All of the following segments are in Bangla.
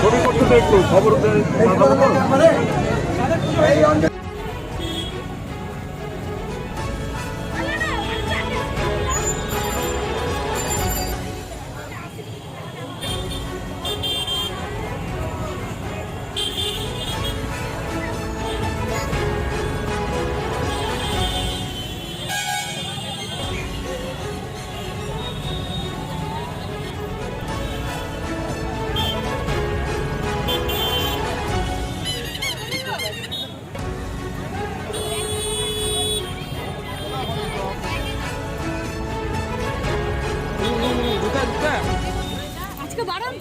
ছবি করতে একটু খবর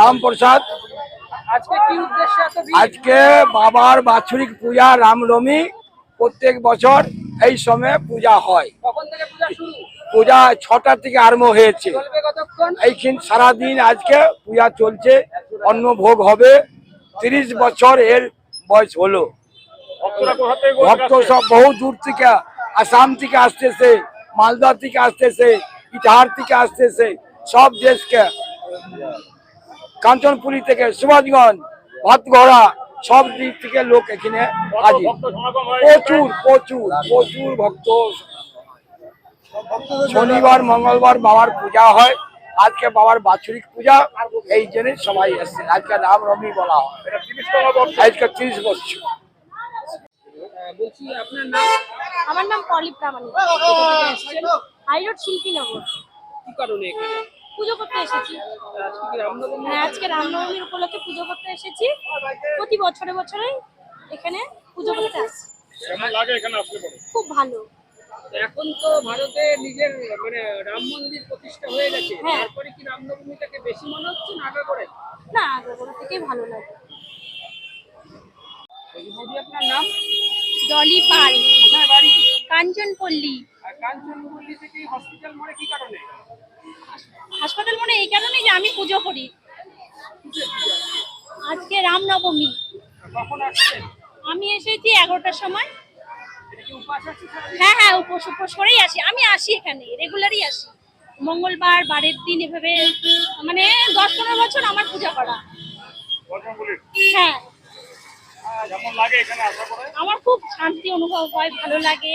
রামপ্রসাদ। আজকে কি উদ্দেশ্যে এত ভিড়? আজকে বাবার বাৎসরিক পূজা রামনবমী। প্রত্যেক বছর এই সময় পূজা হয়। পূজা শুরু? ছটা থেকে আরম্ভ হয়েছে। এইখিন সারাদিন আজকে পূজা চলছে। অন্ন ভোগ হবে। তিরিশ বছর এর বয়স হলো। ভক্ত সব বহু দূর থেকে আসাম থেকে আসতেছে মালদা থেকে আসতেছে ইটাহার থেকে আসতেছে। সব দেশকে কাঞ্চনপুরি থেকে সুভাষগঞ্জ ভাতগড়া সব দিক থেকে লোক এখানে হাজির প্রচুর প্রচুর প্রচুর ভক্ত শনিবার মঙ্গলবার বাবার পূজা হয় আজকে বাবার বাৎসরিক পূজা এই জন্য সবাই এসছে আজকে রামনবমী বলা হয় আজকে ত্রিশ বছর আহ, বলছি আপনার নাম আমার নাম পলি প্রামাণিক হাইরোড শিল্পীনগর কি কারণে এখানে পুজো করতে এসেছি। হ্যাঁ আজকে রামনবমীর উপলক্ষে পুজো করতে এসেছি। প্রতি বছরে বছরে এখানে পুজো করতে আসি খুব ভালো। এখন তো ভারতে নিজের মানে রাম মন্দির প্রতিষ্ঠা হয়ে গেছে। হ্যাঁ। তারপরে কি রামনবমীটাকে বেশি মনে হচ্ছে না আগে করে না আগ্রহ থেকেই ভালো লাগে। আপনার নাম? ডলি পাল। কাঞ্চনপল্লী। হাসপাতাল মনে এই কারণে যে আমি পুজো করি। আজকে রামনবমী। আমি এসেছি এগারোটার সময়? হ্যাঁ হ্যাঁ উপোস উপোস করেই আসি। আমি আসি এখানে রেগুলারই আসি। মঙ্গলবার বারের দিন এভাবে মানে দশ পনেরো বছর আমার পূজা করা। হ্যাঁ। আমার খুব শান্তি অনুভব হয় ভালো লাগে।